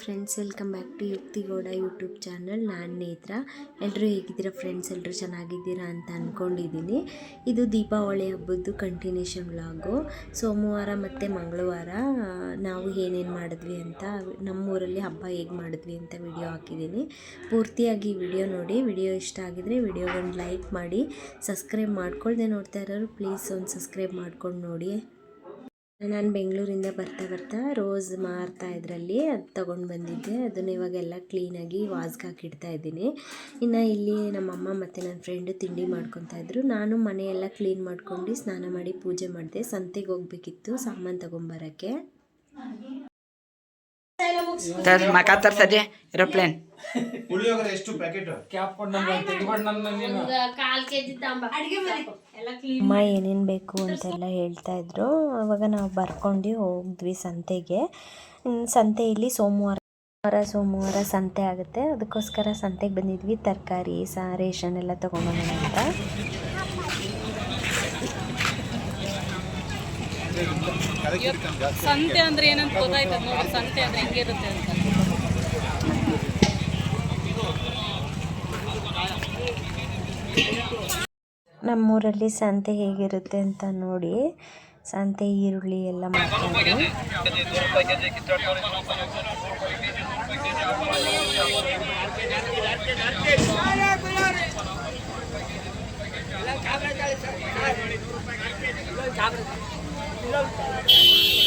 Friends welcome back to Yukti Gowda YouTube channel ನಾನು ನೇತ್ರ. ಎಲ್ಲರೂ ಹೇಗಿದ್ದೀರಾ ಫ್ರೆಂಡ್ಸ್ ಎಲ್ಲರೂ ಚೆನ್ನಾಗಿದ್ದೀರಾ ಅಂತ ಅಂದ್ಕೊಂಡಿದ್ದೀನಿ ಇದು ದೀಪಾವಳಿ ಹಬ್ಬದ್ದು ಕಂಟಿನ್ಯೂಷನ್ ವ್ಲಾಗು ಸೋಮವಾರ ಮತ್ತು ಮಂಗಳವಾರ ನಾವು ಏನೇನು ಮಾಡಿದ್ವಿ ಅಂತ ನಮ್ಮೂರಲ್ಲಿ ಹಬ್ಬ ಹೇಗೆ ಮಾಡಿದ್ವಿ ಅಂತ ವಿಡಿಯೋ ಹಾಕಿದ್ದೀನಿ. ಪೂರ್ತಿಯಾಗಿ ವಿಡಿಯೋ ನೋಡಿ. ವಿಡಿಯೋ ಇಷ್ಟ ಆಗಿದರೆ ವಿಡಿಯೋಗೊಂದು ಲೈಕ್ ಮಾಡಿ ಸಬ್ಸ್ಕ್ರೈಬ್ ಮಾಡ್ಕೊಳ್ದೆ ನೋಡ್ತಾ ಇರೋರು ಪ್ಲೀಸ್ ಒಂದು ಸಬ್ಸ್ಕ್ರೈಬ್ ಮಾಡ್ಕೊಂಡು ನೋಡಿ. ನಾನು ಬೆಂಗಳೂರಿಂದ ಬರ್ತಾ ಬರ್ತಾ ರೋಸ್ ಮಾರ್ತಾ ಇದರಲ್ಲಿ ಅದು ತೊಗೊಂಡು ಬಂದಿದ್ದೆ. ಅದನ್ನು ಇವಾಗೆಲ್ಲ ಕ್ಲೀನಾಗಿ ವಾಸ್ಗೆ ಹಾಕಿಡ್ತಾ ಇದ್ದೀನಿ. ಇನ್ನು ಇಲ್ಲಿ ನಮ್ಮಮ್ಮ ಮತ್ತು ನನ್ನ ಫ್ರೆಂಡು ತಿಂಡಿ ಮಾಡ್ಕೊತಾ ಇದ್ರು. ನಾನು ಮನೆಯೆಲ್ಲ ಕ್ಲೀನ್ ಮಾಡ್ಕೊಂಡು ಸ್ನಾನ ಮಾಡಿ ಪೂಜೆ ಮಾಡಿದೆ. ಸಂತೆಗೆ ಹೋಗ್ಬೇಕಿತ್ತು ಸಾಮಾನು ತೊಗೊಂಬರೋಕ್ಕೆ. ಮಕ ತರ್ಸದೆ ಏರೋಪ್ಲೇನ್? ಪುಳಿಯೋಗರೆ ಎಷ್ಟು ಪ್ಯಾಕೆಟ್ ಅಮ್ಮ ಏನೇನು ಬೇಕು ಅಂತೆಲ್ಲ ಹೇಳ್ತಾ ಇದ್ರು. ಅವಾಗ ನಾವು ಬರ್ಕೊಂಡು ಹೋಗಿದ್ವಿ ಸಂತೆಗೆ. ಸಂತೆಯಲ್ಲಿ ಸೋಮವಾರ ಸೋಮವಾರ ಸೋಮವಾರ ಸಂತೆ ಆಗುತ್ತೆ. ಅದಕ್ಕೋಸ್ಕರ ಸಂತೆಗೆ ಬಂದಿದ್ವಿ. ತರಕಾರಿ ಸ ರೇಷನ್ ಎಲ್ಲ ತೊಗೊಂಡೋಣ ಅಂತ. ಸಂತೆ ಅಂದ್ರೆ ಏನಂತ ಗೊತ್ತಾಯ್ತದ ನೋಡಿ. ಸಂತೆ ಅಂದ್ರೆ ಹೆಂಗಿರುತ್ತೆ ಅಂತ. ನಮ್ಮೂರಲ್ಲಿ ಸಂತೆ ಹೇಗಿರುತ್ತೆ ಅಂತ ನೋಡಿ ಸಂತೆ ಈರುಳ್ಳಿ ಎಲ್ಲ ಮಾಡ್ತಾರೆ.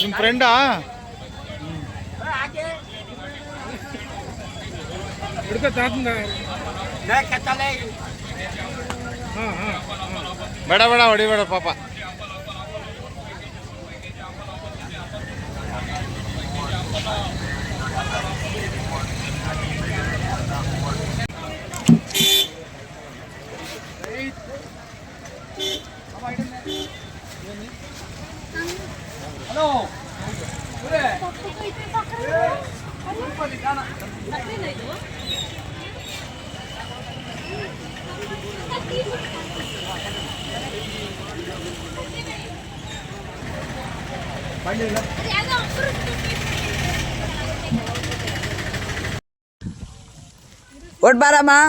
ನಿಮ್ಮ ಫ್ರೆಂಡಾ ಬೇಡ ಬೇಡ ಹೊಡಿಬೇಡ ಪಾಪ ఓటు బారామా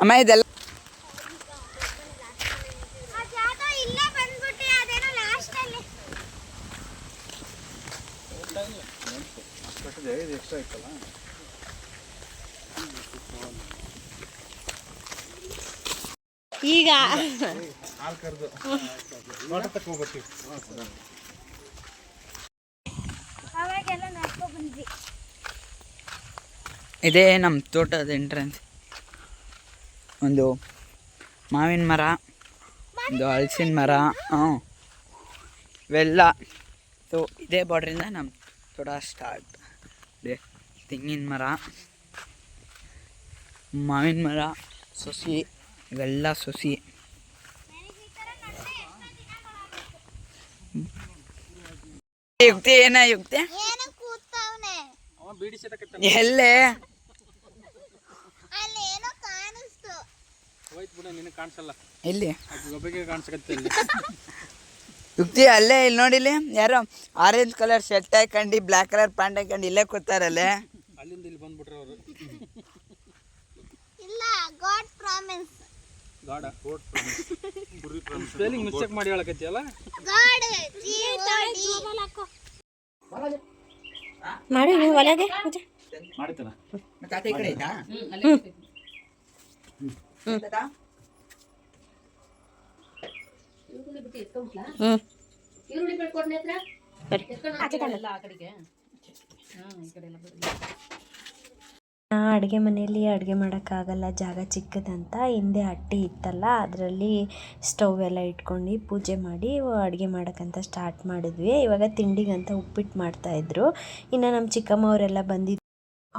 ಅಮ್ಮ ಇದೆಲ್ಲ ಈಗ ನಡ್ಕೊ ಬಂದ್ವಿ ಇದೇ ನಮ್ಮ ತೋಟದ ಎಂಟ್ರೆನ್ಸ್ ಒಂದು ಮಾವಿನ ಮರ, ಒಂದು ಹಲಸಿನ ಮರ ಹ್ಞೂ ಇವೆಲ್ಲ. ಸೊ ಇದೇ ಬಾರ್ಡ್ರಿಂದ ನಮ್ಮ ತೋಟ ಸ್ಟಾರ್ಟ್ ಇದೆ ತೆಂಗಿನ ಮರ ಮಾವಿನ ಮರ ಸೊಸಿ ಇವೆಲ್ಲ ಸೊಸಿ. ಯುಕ್ತಿ ಏನ ಯುಕ್ತಿ? ಎಲ್ಲಿ ಎಲ್ಲೇ? ಅಲ್ಲಿ ಏನೋ ಕಾಣಿಸ್ತು. ಎಲ್ಲಿ? ಯುಕ್ತಿ ಅಲ್ಲೇ ಇಲ್ಲಿ ನೋಡಿಲಿ ಯಾರೋ ಆರೆಂಜ್ ಕಲರ್ ಶರ್ಟ್ ಹಾಕೊಂಡು ಬ್ಲ್ಯಾಕ್ ಕಲರ್ ಪ್ಯಾಂಟ್ ಹಾಕೊಂಡು ಇಲ್ಲೇ ಕೂತಾರಲ್ಲೇ. ಇಲ್ಲ ಗಾಡ್. ಪ್ರಾಮಿಸ್ ಸ್ಪೆಲ್ಲಿಂಗ್ ಮಿಸ್ಟೇಕ್ ಮಾಡಿ ಹೇಳಕತ್ತಿಯಲ್ಲ? ಗಾಡ್ ಜಿ ಮಾಡಿ ನೀವು ಒಳಗೆ. ಪೂಜೆ ಮಾಡ್ತಾನ ಅಡುಗೆ ಮನೆಯಲ್ಲಿ ಅಡುಗೆ ಮಾಡೋಕ್ಕಾಗಲ್ಲ. ಜಾಗ ಚಿಕ್ಕದಂತ ಹಿಂದೆ ಹಟ್ಟಿ ಇತ್ತಲ್ಲ ಅದರಲ್ಲಿ ಸ್ಟವ್ ಎಲ್ಲ ಇಟ್ಕೊಂಡು ಪೂಜೆ ಮಾಡಿ ಅಡುಗೆ ಮಾಡೋಕ್ಕಂತ ಸ್ಟಾರ್ಟ್ ಮಾಡಿದ್ವಿ. ಇವಾಗ ತಿಂಡಿಗಂತ ಉಪ್ಪಿಟ್ಟು ಮಾಡ್ತಾಯಿದ್ರು ಇನ್ನು ನಮ್ಮ ಚಿಕ್ಕಮ್ಮ ಅವರೆಲ್ಲ ಬಂದಿದ್ದು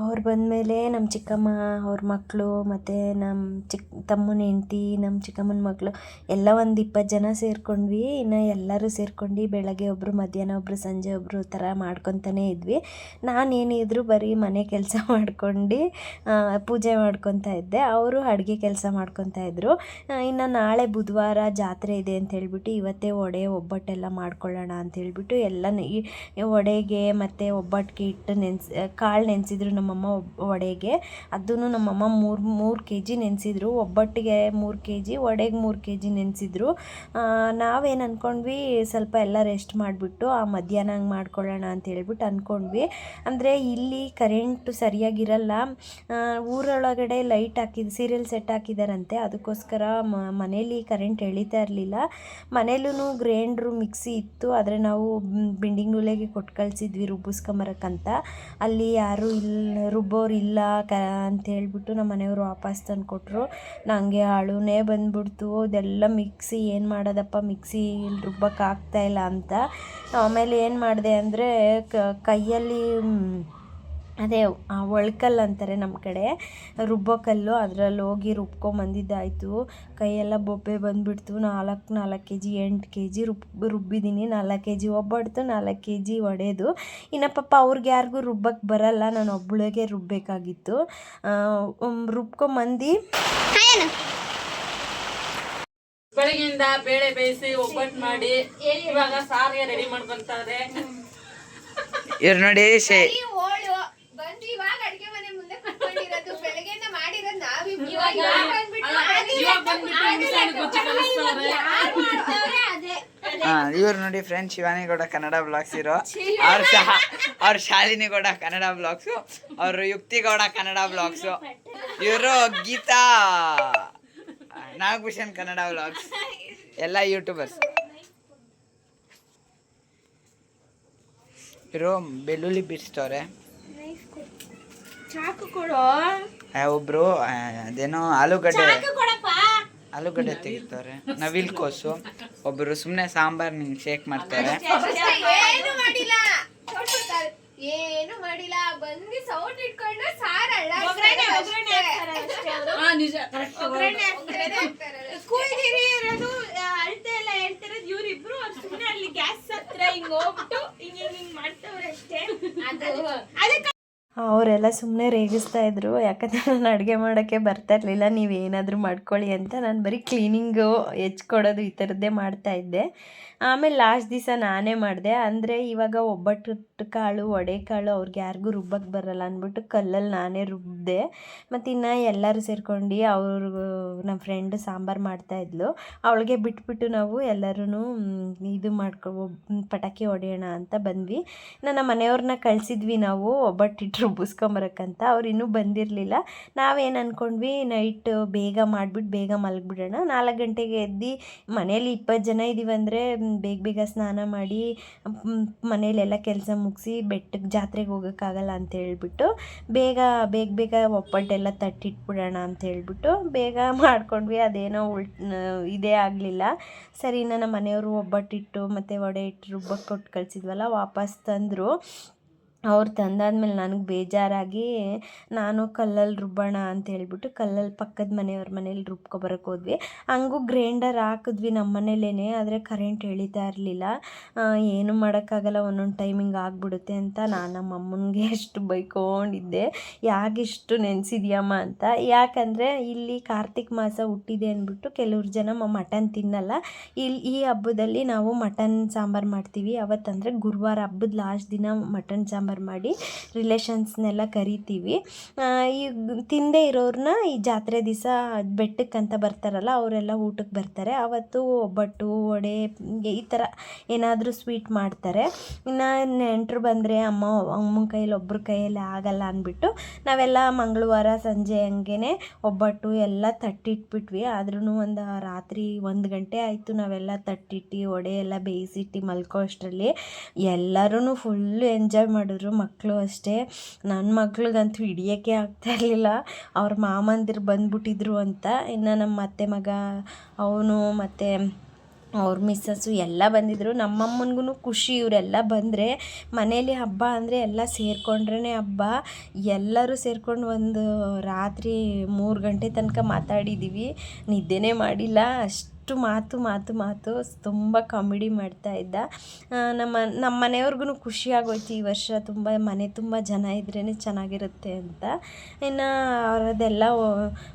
ಅವ್ರು ಬಂದಮೇಲೆ ನಮ್ಮ ಚಿಕ್ಕಮ್ಮ, ಅವ್ರ ಮಕ್ಕಳು ಮತ್ತು ನಮ್ಮ ಚಿಕ್ಕ ತಮ್ಮನ ಹೆಂಡ್ತಿ ನಮ್ಮ ಚಿಕ್ಕಮ್ಮನ ಮಕ್ಕಳು ಎಲ್ಲ ಒಂದು ಇಪ್ಪತ್ತು ಜನ ಸೇರ್ಕೊಂಡ್ವಿ. ಇನ್ನು ಎಲ್ಲರೂ ಸೇರ್ಕೊಂಡು ಬೆಳಗ್ಗೆ ಒಬ್ಬರು ಮಧ್ಯಾಹ್ನ ಒಬ್ಬರು ಸಂಜೆ ಒಬ್ಬರು ಥರ ಮಾಡ್ಕೊತಾನೆ ಇದ್ವಿ. ನಾನೇನಿದ್ರು ಬರೀ ಮನೆ ಕೆಲಸ ಮಾಡ್ಕೊಂಡು ಪೂಜೆ ಮಾಡ್ಕೊತಾ ಇದ್ದೆ. ಅವರು ಅಡುಗೆ ಕೆಲಸ ಮಾಡ್ಕೊತಾ ಇದ್ದರು ಇನ್ನು ನಾಳೆ ಬುಧವಾರ ಜಾತ್ರೆ ಇದೆ ಅಂತ ಹೇಳ್ಬಿಟ್ಟು ಇವತ್ತೇ ಒಡೆ ಒಬ್ಬಟ್ಟೆಲ್ಲ ಮಾಡ್ಕೊಳ್ಳೋಣ ಅಂತ ಹೇಳ್ಬಿಟ್ಟು ಎಲ್ಲ ಈ ವಡೆಗೆ ಮತ್ತು ಒಬ್ಬಟ್ಟಿಗೆ ಇಟ್ಟು ನೆನೆಸಿ, ಕಾಳು ನೆನೆಸಿದ್ರು ನಮ್ಮಮ್ಮ ವಡೆಗೆ. ಅದನ್ನು ನಮ್ಮಮ್ಮ ಮೂರು ಮೂರು ಕೆ ಜಿ ನೆನೆಸಿದ್ರು. ಒಬ್ಬಟ್ಟಿಗೆ ಮೂರು ಕೆ ಜಿ ವಡೆಗೆ ಮೂರು ಕೆ ಜಿ ನೆನೆಸಿದ್ರು ನಾವೇನು ಅಂದ್ಕೊಂಡ್ವಿ ಸ್ವಲ್ಪ ಎಲ್ಲ ರೆಸ್ಟ್ ಮಾಡಿಬಿಟ್ಟು, ಆ ಮಧ್ಯಾಹ್ನ ಹಂಗೆ ಮಾಡ್ಕೊಳ್ಳೋಣ ಅಂತ ಹೇಳ್ಬಿಟ್ಟು ಅಂದ್ಕೊಂಡ್ವಿ ಅಂದರೆ ಇಲ್ಲಿ ಕರೆಂಟು ಸರಿಯಾಗಿರಲ್ಲ. ಊರೊಳಗಡೆ ಲೈಟ್ ಹಾಕಿದ ಸೀರಿಯಲ್ ಸೆಟ್ ಹಾಕಿದಾರಂತೆ. ಅದಕ್ಕೋಸ್ಕರ ಮನೇಲಿ ಕರೆಂಟ್ ಎಳಿತಾ ಇರಲಿಲ್ಲ. ಮನೇಲೂ ಗ್ರೈಂಡ್ರು ಮಿಕ್ಸಿ ಇತ್ತು. ಆದರೆ ನಾವು ಬಿಂಡಿಂಗ್ ಉಲೆಗೆ ಕೊಟ್ಟು ಕಳಿಸಿದ್ವಿ ರುಬ್ಬಿಸ್ಕೊಂಬರಕ್ಕಂತ ಅಲ್ಲಿ ಯಾರೂ ಇಲ್ಲ. ರುಬ್ಬೋರು ಇಲ್ಲ ಕ, ಅಂತ ಹೇಳ್ಬಿಟ್ಟು ನಮ್ಮ ಮನೆಯವರು ವಾಪಸ್ ತಂದು ಕೊಟ್ಟರು ನನಗೆ ಹಾಳುನೇ ಬಂದ್ಬಿಡ್ತು. ಅದೆಲ್ಲ ಮಿಕ್ಸಿ, ಏನು ಮಾಡೋದಪ್ಪ ಮಿಕ್ಸಿ ಆಗ್ತಾ ಇಲ್ಲ ಅಂತ. ಆಮೇಲೆ ಏನು ಮಾಡಿದೆ ಅಂದರೆ ಕೈಯಲ್ಲಿ ಅದೇ ಆ ಒಳ್ಕಲ್ಲು ಅಂತಾರೆ ನಮ್ಮ ಕಡೆ. ರುಬ್ಬೋ ಕಲ್ಲು ಅದರಲ್ಲಿ ಹೋಗಿ ರುಬ್ಕೊಂಬಂದಿದ್ದಾಯಿತು ಕೈಯೆಲ್ಲ ಬೊಬ್ಬೆ ಬಂದುಬಿಡ್ತು. ನಾಲ್ಕು ನಾಲ್ಕು ಕೆ ಜಿ ಎಂಟು ಕೆ ಜಿ ರುಬ್ ರುಬ್ಬಿದ್ದೀನಿ ನಾಲ್ಕು ಕೆ ಜಿ ಒಬ್ಬಡ್ತು ನಾಲ್ಕು ಕೆ ಜಿ ಒಡೆದು. ಇನ್ನು ಪಾಪ ಅವ್ರಿಗೆ ಯಾರಿಗೂ ರುಬ್ಬಕ್ಕೆ ಬರಲ್ಲ. ನಾನು ಒಬ್ಬಳಿಗೆ ರುಬ್ಬಬೇಕಾಗಿತ್ತು ರುಬ್ಕೊಂಬಂದು ಬೆಳಗಿಂದ ಬೇಳೆ ಬೇಯಿಸಿ ಒಬ್ಬಟ್ಟು ಮಾಡಿ ಇವಾಗ ಸಾರಿಗೆ ರೆಡಿ ಮಾಡ್ಕೊಂತಾರೆ ಇವ್ರು ನೋಡಿ ಶೇ ಓಳು ಬಂದು ಇವಾಗ ಅಡ್ಗೆ ಮನೆ ಮುಂದೆ ಕುತ್ಕೊಂಡಿರೋದು ಬೆಳಗ್ಗೆಯಿಂದ ಮಾಡಿರೋದು ನಾವಿಬ್ರು ಇವಾಗ ಇವಾಗ ಬಂದ್ಬಿಟ್ಟು ಅಲ್ಲ, ಇವಾಗ ಬಂದ್ಬಿಟ್ಟು ಮಿಕ್ಸಲ್ಲಿ ಗುಜ್ಜು ಕಲಿಸ್ತಾರೆ. ಯಾರ್ ಮಾಡ್ತವ್ರೆ ಅದೇ ಹಾ ಇವ್ರು ನೋಡಿ ಫ್ರೆಂಡ್ ಶಿವಾನಿ ಗೌಡ ಕನ್ನಡ ಬ್ಲಾಗ್ಸ್ ಇರೋ. ಅವ್ರ ಶಾ ಅವ್ರ ಶಾಲಿನಿ ಗೌಡ ಕನ್ನಡ ಬ್ಲಾಗ್ಸ್ ಅವ್ರ ಯುಕ್ತಿ ಗೌಡ ಕನ್ನಡ ಬ್ಲಾಗ್ಸ್ ಇವರು ಗೀತಾ ನಾಗಭೂಷಣ್ ಕನ್ನಡ ಬ್ಲಾಗ್ಸ್ ಎಲ್ಲ ಯೂಟ್ಯೂಬರ್ಸ್ ಇವರು ಬೆಳ್ಳುಳ್ಳಿ ಬಿಡಿಸ್ತವ್ರೆ ಒಬ್ರು ಅದೇನೋ ಆಲೂಗಡ್ಡೆ. ಆಲೂಗಡ್ಡೆ ತೆಗಿತಾರೆ. ನವಿಲ್ ಕೋಸು. ಒಬ್ಬರು ಸುಮ್ಮನೆ ಸಾಂಬಾರ್ ನಿಂಗೆ ಶೇಕ್ ಮಾಡ್ತಾರೆ. ಏನು ಮಾಡಿಲ್ಲ. ಏನು ಮಾಡಿಲ್ಲ? ಬಂದು ಸೌಟ್ ಇಟ್ಕೊಂಡು ಸಾರ್ ಕೂಗಿರಿ ಹಾ, ನಿಜ ಕೂಲ್ಗಿರಿ ಇರೋದು ಅಳ್ತೆ ಎಲ್ಲ ಹೇಳ್ತಿರೋದು ಇವ್ರಿಬ್ರು. ಸುಮ್ಮನೆ ಅಲ್ಲಿ ಗ್ಯಾಸ್ ಹತ್ರ ಹಿಂಗ್ ಹೋಗ್ಬಿಟ್ಟು ಹಿಂಗ್ ಹಿಂಗ್ ಹಿಂಗ್ ಮಾಡ್ತವ್ರೆ ಅಷ್ಟೇ ಅದು. ಅದಕ್ಕೆ ಅವರೆಲ್ಲ ಸುಮ್ಮನೆ ರೇಗಿಸ್ತಾ ಇದ್ರು. ಯಾಕಂದ್ರೆ ನಾನು ಅಡುಗೆ ಮಾಡೋಕ್ಕೆ ಬರ್ತಾ ಇರಲಿಲ್ಲ. ನೀವೇನಾದರೂ ಮಾಡ್ಕೊಳ್ಳಿ ಅಂತ ನಾನು ಬರೀ ಕ್ಲೀನಿಂಗು ಹೆಚ್ಕೊಡೋದು ಈ ಥರದ್ದೇ ಮಾಡ್ತಾ ಇದ್ದೆ. ಆಮೇಲೆ ಲಾಸ್ಟ್ ದಿವಸ ನಾನೇ ಮಾಡಿದೆ. ಅಂದರೆ ಇವಾಗ ಒಬ್ಬಟ್ಟು ಕಾಳು ಕಾಳು ಅವ್ರಿಗೆ ಯಾರಿಗೂ ರುಬ್ಬಕ್ಕೆ ಬರಲ್ಲ ಅಂದ್ಬಿಟ್ಟು ಕಲ್ಲಲ್ಲಿ ನಾನೇ ರುಬ್ಬಿದೆ ಮತ್ತು ಇನ್ನು ಎಲ್ಲರೂ ಸೇರ್ಕೊಂಡು ಅವ್ರಿಗೂ ನಮ್ಮ ಫ್ರೆಂಡ್ ಸಾಂಬಾರು ಮಾಡ್ತಾಯಿದ್ಲು ಅವಳಿಗೆ ಬಿಟ್ಬಿಟ್ಟು ನಾವು ಎಲ್ಲರೂ ಇದು ಮಾಡ್ಕೊ ಪಟಾಕಿ ಹೊಡೆಯೋಣ ಅಂತ ಬಂದ್ವಿ. ನನ್ನ ಮನೆಯವ್ರನ್ನ ಕಳಿಸಿದ್ವಿ ನಾವು, ಒಬ್ಬಟ್ಟಿಟ್ಟು ರುಬ್ಬಿಸ್ಕೊಂಬರಕ್ಕಂತ ಅವ್ರು ಇನ್ನೂ ಬಂದಿರಲಿಲ್ಲ. ನಾವೇನು ಅಂದ್ಕೊಂಡ್ವಿ ನೈಟ್ ಬೇಗ ಮಾಡಿಬಿಟ್ಟು ಬೇಗ ಮಲಗಿಬಿಡೋಣ. ನಾಲ್ಕು ಗಂಟೆಗೆ ಎದ್ದು ಮನೇಲಿ ಇಪ್ಪತ್ತು ಜನ ಇದ್ದೀವಿ ಅಂದರೆ ಬೇಗ ಬೇಗ ಸ್ನಾನ ಮಾಡಿ ಮನೇಲೆಲ್ಲ ಕೆಲಸ ಮುಗಿಸಿ ಬೆಟ್ಟಕ್ಕೆ ಜಾತ್ರೆಗೆ ಹೋಗೋಕ್ಕಾಗಲ್ಲ ಅಂತ ಹೇಳ್ಬಿಟ್ಟು ಬೇಗ ಬೇಗ ಬೇಗ ಒಪ್ಪಟ್ಟೆಲ್ಲ ತಟ್ಟಿಟ್ಬಿಡೋಣ ಅಂತ ಹೇಳ್ಬಿಟ್ಟು ಬೇಗ ಮಾಡ್ಕೊಂಡ್ವಿ. ಅದೇನೋ ಉಲ್ಟ್ ಇದೇ ಆಗಲಿಲ್ಲ. ಸರಿ ನನ್ನ ಮನೆಯವರು ಒಬ್ಬಟ್ಟಿಟ್ಟು ಮತ್ತು ವಡೆ ಇಟ್ಟು ರುಬ್ಬಕ್ಕೆ ಕೊಟ್ಟು ಕಳಿಸಿದ್ವಲ್ಲ, ವಾಪಸ್ ತಂದರು. ಅವ್ರು ತಂದಾದ್ಮೇಲೆ ನನಗೆ ಬೇಜಾರಾಗಿ, ನಾನು ಕಲ್ಲಲ್ಲಿ ರುಬ್ಬೋಣ ಅಂತ ಹೇಳ್ಬಿಟ್ಟು ಕಲ್ಲಲ್ಲಿ ಪಕ್ಕದ ಮನೆಯವ್ರ ಮನೇಲಿ ರುಬ್ಕೊಬರಕ್ಕೆ ಹೋದ್ವಿ. ಹಂಗೂ ಗ್ರೈಂಡರ್ ಹಾಕಿದ್ವಿ ನಮ್ಮ ಮನೇಲೇ ಆದರೆ ಕರೆಂಟ್ ಎಳಿತಾ ಇರಲಿಲ್ಲ. ಏನು ಮಾಡೋಕ್ಕಾಗಲ್ಲ, ಒಂದೊಂದು ಟೈಮಿಂಗ್ ಆಗಿಬಿಡುತ್ತೆ ಅಂತ ನಾನು ನಮ್ಮ ಅಮ್ಮನಿಗೆ ಎಷ್ಟು ಬೈಕೊಂಡಿದ್ದೆ ಯಾಕಿಷ್ಟು ನೆನೆಸಿದ್ಯಮ್ಮ ಅಂತ. ಯಾಕಂದರೆ, ಇಲ್ಲಿ ಕಾರ್ತಿಕ್ ಮಾಸ ಹುಟ್ಟಿದೆ ಅಂದ್ಬಿಟ್ಟು ಕೆಲವ್ರು ಜನ ಮಟನ್ ತಿನ್ನಲ್ಲ. ಇಲ್ಲಿ ಈ ಹಬ್ಬದಲ್ಲಿ ನಾವು ಮಟನ್ ಸಾಂಬಾರು ಮಾಡ್ತೀವಿ. ಅವತ್ತಂದರೆ ಗುರುವಾರ ಹಬ್ಬದ ಲಾಸ್ಟ್ ದಿನ ಮಟನ್ ಸಾಂಬಾರು ಮಾಡಿ ರಿಲೇಷನ್ಸ್ನೆಲ್ಲ ಕರಿತೀವಿ. ಈ ತಿಂದೇ ಇರೋರನ್ನ ಈ ಜಾತ್ರೆ ದಿವಸ ಅಂತ ಬರ್ತಾರಲ್ಲ, ಅವರೆಲ್ಲ ಊಟಕ್ಕೆ ಬರ್ತಾರೆ. ಆವತ್ತು ಒಬ್ಬಟ್ಟು, ವಡೆ, ಈ ಥರ ಏನಾದರೂ ಸ್ವೀಟ್ ಮಾಡ್ತಾರೆ. ಇನ್ನು ನೆಂಟರು ಬಂದರೆ ಅಮ್ಮ, ಅಮ್ಮನ ಕೈಯಲ್ಲಿ ಒಬ್ಬರ ಕೈಯಲ್ಲಿ ಆಗಲ್ಲ ಅಂದ್ಬಿಟ್ಟು ನಾವೆಲ್ಲ ಮಂಗಳವಾರ ಸಂಜೆ ಹಂಗೆ ಒಬ್ಬಟ್ಟು ಎಲ್ಲ ತಟ್ಟಿಟ್ಬಿಟ್ವಿ. ಆದ್ರೂ ಒಂದು ರಾತ್ರಿ ಒಂದು ಗಂಟೆ ಆಯಿತು ನಾವೆಲ್ಲ ತಟ್ಟಿಟ್ಟು, ವಡೆ ಎಲ್ಲ ಬೇಯಿಸಿಟ್ಟು ಮಲ್ಕೋ ಅಷ್ಟರಲ್ಲಿ ಎಲ್ಲರೂ ಫುಲ್ಲು ಎಂಜಾಯ್ ಮಾಡಿದ್ರು ಮಕ್ಕಳು ಅಷ್ಟೇ. ನನ್ನ ಮಕ್ಳಿಗಂತೂ ಹಿಡಿಯೋಕ್ಕೆ ಆಗ್ತಾ ಇರಲಿಲ್ಲ. ಅವ್ರ ಮಾಮಂದಿರು ಬಂದ್ಬಿಟ್ಟಿದ್ರು ಅಂತ. ಇನ್ನು ನಮ್ಮ ಅತ್ತೆ ಮಗ, ಅವನು ಮತ್ತು ಅವ್ರ ಮಿಸ್ಸಸ್ಸು ಎಲ್ಲ ಬಂದಿದ್ದರು ನಮ್ಮಮ್ಮನಿಗೂ ಖುಷಿ ಇವರೆಲ್ಲ ಬಂದರೆ ಮನೇಲಿ ಹಬ್ಬ ಅಂದರೆ ಎಲ್ಲ ಸೇರಿಕೊಂಡ್ರೇ ಹಬ್ಬ. ಎಲ್ಲರೂ ಸೇರ್ಕೊಂಡು ಒಂದು ರಾತ್ರಿ ಮೂರು ಗಂಟೆ ತನಕ ಮಾತಾಡಿದ್ದೀವಿ ನಿದ್ದೆನೇ ಮಾಡಿಲ್ಲ. ಅಷ್ಟು ಮಾತು ಮಾತು ಮಾತು ತುಂಬ ಕಾಮಿಡಿ ಮಾಡ್ತಾ ಇದ್ದ. ನಮ್ಮ ನಮ್ಮ ಮನೆಯವ್ರಿಗೂ ಖುಷಿಯಾಗೋಯ್ತು ಈ ವರ್ಷ. ತುಂಬ, ಮನೆ ತುಂಬ ಜನ ಇದ್ರೇ ಚೆನ್ನಾಗಿರುತ್ತೆ ಅಂತ. ಇನ್ನು ಅವರದೆಲ್ಲ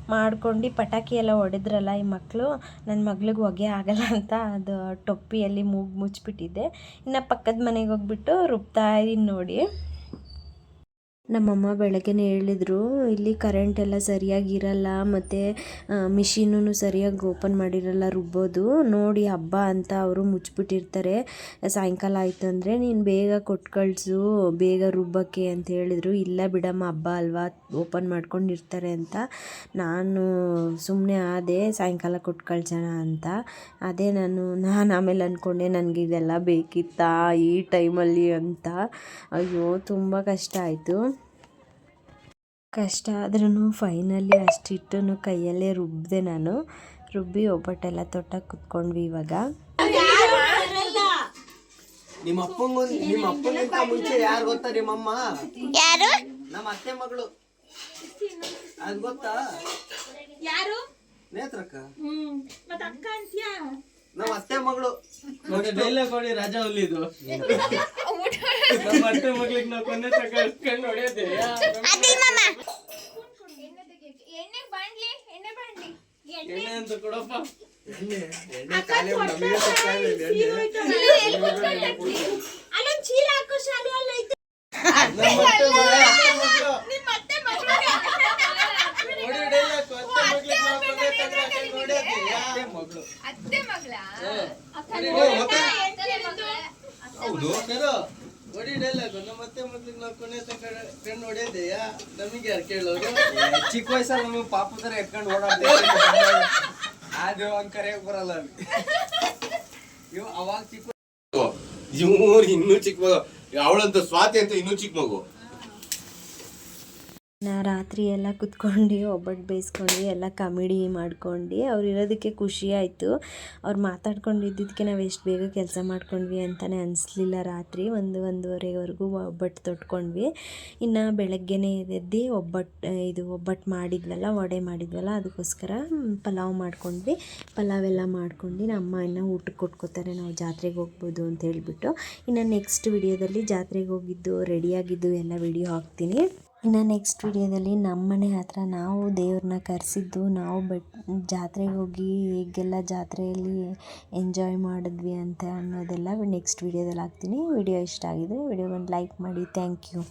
ಮಾಡ್ಕೊಂಡು ಪಟಾಕಿ ಎಲ್ಲ ಹೊಡೆದ್ರಲ್ಲ ಈ ಮಕ್ಕಳು ನನ್ನ ಮಗ್ಳಿಗೆ ಹೊಗೆ ಆಗಲ್ಲ ಅಂತ ಅದು ಟೊಪ್ಪಿಯಲ್ಲಿ ಮೂಗು ಮುಚ್ಚಿಬಿಟ್ಟಿದ್ದೆ ಇನ್ನು ಪಕ್ಕದ ಮನೆಗೆ ಹೋಗ್ಬಿಟ್ಟು ರುಬ್ತಾ ಇದ್ದೀನಿ ನೋಡಿ. ನಮ್ಮಮ್ಮ ಬೆಳಗ್ಗೆನೇ ಹೇಳಿದ್ರು, ಇಲ್ಲಿ ಕರೆಂಟ್ ಎಲ್ಲ ಸರಿಯಾಗಿ ಇರಲ್ಲ, ಮತ್ತು ಮಿಷಿನೂ ಸರಿಯಾಗಿ ಓಪನ್ ಮಾಡಿರಲ್ಲ ರುಬ್ಬೋದು. ನೋಡಿ ಹಬ್ಬ ಅಂತ ಅವರು ಮುಚ್ಚಿಬಿಟ್ಟಿರ್ತಾರೆ. ಸಾಯಂಕಾಲ ಆಯಿತು ಅಂದರೆ ನೀನು ಬೇಗ ಕೊಟ್ಟು ಕಳಿಸು, ಬೇಗ ರುಬ್ಬಕ್ಕೆ ಅಂತ ಹೇಳಿದರು. ಇಲ್ಲ ಬಿಡಮ್ಮ, ಹಬ್ಬ ಅಲ್ವಾ? ಓಪನ್ ಮಾಡ್ಕೊಂಡಿರ್ತಾರೆ ಅಂತ. ನಾನು ಸುಮ್ಮನೆ ಆದೆ, ಸಾಯಂಕಾಲ ಕೊಟ್ಟು ಕಳ್ಸೋಣ ಅಂತ. ಅದೇ ನಾನು ನಾನು ಆಮೇಲೆ ಅಂದ್ಕೊಂಡೆ ನನಗೆ ಇದೆಲ್ಲ ಬೇಕಿತ್ತಾ ಈ ಟೈಮಲ್ಲಿ ಅಂತ. ಅಯ್ಯೋ, ತುಂಬ ಕಷ್ಟ ಆಯಿತು. ಕಷ್ಟ ಆದ್ರೂ ಫೈನಲಿ ಅಷ್ಟಿಟ್ಟು ಕೈಯಲ್ಲೇ ರುಬ್ಬಿದೆ ನಾನು. ರುಬ್ಬಿ ಒಬ್ಬಟ್ಟೆಲ್ಲ ತೊಟ್ಟಕ್ಕೆ ಕುತ್ಕೊಂಡ್ವಿ ಇವಾಗ. ನಿಮ್ಮ ಅಪ್ಪಂಗ ನಿಮ್ಮ ಅಪ್ಪನಿಗಿಂತ ಮುಂಚೆ ಯಾರು ಗೊತ್ತಾ ನಿಮ್ಮಮ್ಮ? ಯಾರು? ನಮ್ಮ ಅತ್ತೆ ಮಗಳು. ಅದ್ ಗೊತ್ತಾ? ಯಾರು? ನೇತ್ರಕ್ಕ? ಹ್ಮ್. ಮತ್ತ ಅಕ್ಕ ಅಂತ್ಯಾ? ನಮ್ಮ ಅತ್ತೆ ಮಗಳು. ನೋಡಿ ಡೈಲಾಗ್ ಕೊಡಿ ರಾಜಾ ಹುಲ್ಲಿದು. ನಮ್ಮ ಅತ್ತೆ ಮಗಳಿಗೆ ನಾವು ಕೊನೆ ತಗೊಂಡು ಹೊಡೆಯೋದೆ ಅದಿಲ್ ಮಾಮ ಎಣ್ಣೆ ಬಾಣ್ಲಿ ಎಣ್ಣೆ ಬಾಣ್ಲಿ ಎಣ್ಣೆ ಅಂತ ಕೊಡಪ್ಪ ಅಲ್ಲೊಂದ್ ಚೀಲ ಹಾಕೋ ಶಾಲು ಅಲ್ಲ ಐತೆ ನಮ್ಮ ಅತ್ತೆ ಮಗಳು ಅತ್ತೆ ಮಗಳು ನಿಮ್ಮ ಅತ್ತೆ ಮಗಳಿಗೆ ಹೊಡಿ ಡೈಲಾಗ್ ಅತ್ತೆ ಮಗಳಿಗೆ ನಾವು ಕೊನೆ ತಗೊಂಡು ಹೊಡೆಯೋದೆ ಅತ್ತೆ ಮಗಳು ಅತ್ತೆ ಮಗಳ ಓ, ಮತ್ತೆ? ಹೌದು ಸರು ಹೊಡಿ ಡೈಲಾಗ್ ನಮ್ಮ ಅತ್ತೆ ಮಗಳಿಗೆ ನಾವು ಕೊನೆ ತಗೊಂಡು ಹೊಡೆಯೋದೆಯಾ ನಮಗೆ ಯಾರು ಕೇಳೋರು ಚಿಕ್ಕ ವಯಸ್ಸಲ್ಲಿ ನಮಗೆ ಪಾಪ ತರ ಎತ್ಕೊಂಡು ಓಡಾಡ್ತೀವಿ ಅದು ಕರೆಯಕ್ ಬರಲ್ಲ ಇವ್ ಅವಾಗ ಚಿಕ್ಕ ಇವ್ರು ಇನ್ನೂ ಚಿಕ್ಕ ಮಗು. ಅವಳಂತ ಸ್ವಾತಿ ಅಂತ ಇನ್ನೂ ಚಿಕ್ಕ ಮಗು. ನಾ ರಾತ್ರಿ ಎಲ್ಲ ಕುತ್ಕೊಂಡು, ಒಬ್ಬಟ್ಟು ಬೇಯಿಸ್ಕೊಂಡು, ಎಲ್ಲ ಕಾಮಿಡಿ ಮಾಡ್ಕೊಂಡು, ಅವ್ರು ಇರೋದಕ್ಕೆ ಖುಷಿ ಆಯಿತು. ಅವ್ರು ಮಾತಾಡ್ಕೊಂಡಿದ್ದಕ್ಕೆ ನಾವು ಎಷ್ಟು ಬೇಗ ಕೆಲಸ ಮಾಡ್ಕೊಂಡ್ವಿ ಅಂತಲೇ ಅನಿಸ್ಲಿಲ್ಲ ರಾತ್ರಿ. ಒಂದು ಒಂದೂವರೆವರೆಗೂ ಒಬ್ಬಟ್ಟು ತೊಟ್ಕೊಂಡ್ವಿ. ಇನ್ನು ಬೆಳಗ್ಗೆನೇ ಎದ್ದು ಒಬ್ಬಟ್ಟು ಇದು ಒಬ್ಬಟ್ಟು ಮಾಡಿದ್ವಲ್ಲ, ವಡೆ ಮಾಡಿದ್ವಲ್ಲ ಅದಕ್ಕೋಸ್ಕರ ಪಲಾವ್ ಮಾಡ್ಕೊಂಡ್ವಿ. ಪಲಾವ್ ಎಲ್ಲ ಮಾಡ್ಕೊಂಡು ನಮ್ಮ ಇನ್ನು ಊಟಕ್ಕೆ ಕೊಟ್ಕೋತಾರೆ, ನಾವು ಜಾತ್ರೆಗೆ ಹೋಗ್ಬೋದು ಅಂತ ಹೇಳಿಬಿಟ್ಟು. ಇನ್ನು ನೆಕ್ಸ್ಟ್ ವಿಡಿಯೋದಲ್ಲಿ ಜಾತ್ರೆಗೆ ಹೋಗಿದ್ದು ರೆಡಿಯಾಗಿದ್ದು ಎಲ್ಲ ವಿಡಿಯೋ ಹಾಕ್ತೀನಿ. ಇನ್ನು ನೆಕ್ಸ್ಟ್ ವಿಡಿಯೋದಲ್ಲಿ ನಮ್ಮ ಮನೆ ಹತ್ರ ನಾವು ದೇವ್ರನ್ನ ಕರೆಸಿದ್ದು, ನಾವು ಬಟ್, ಜಾತ್ರೆಗೆ ಹೋಗಿ ಹೇಗೆಲ್ಲ ಜಾತ್ರೆಯಲ್ಲಿ ಎಂಜಾಯ್ ಮಾಡಿದ್ವಿ ಅಂತ ಅನ್ನೋದೆಲ್ಲ ನೆಕ್ಸ್ಟ್ ವಿಡಿಯೋದಲ್ಲಿ ಹಾಕ್ತೀನಿ. ವಿಡಿಯೋ ಇಷ್ಟ ಆಗಿದೆ ವಿಡಿಯೋ ಒಂದು ಲೈಕ್ ಮಾಡಿ. Thank you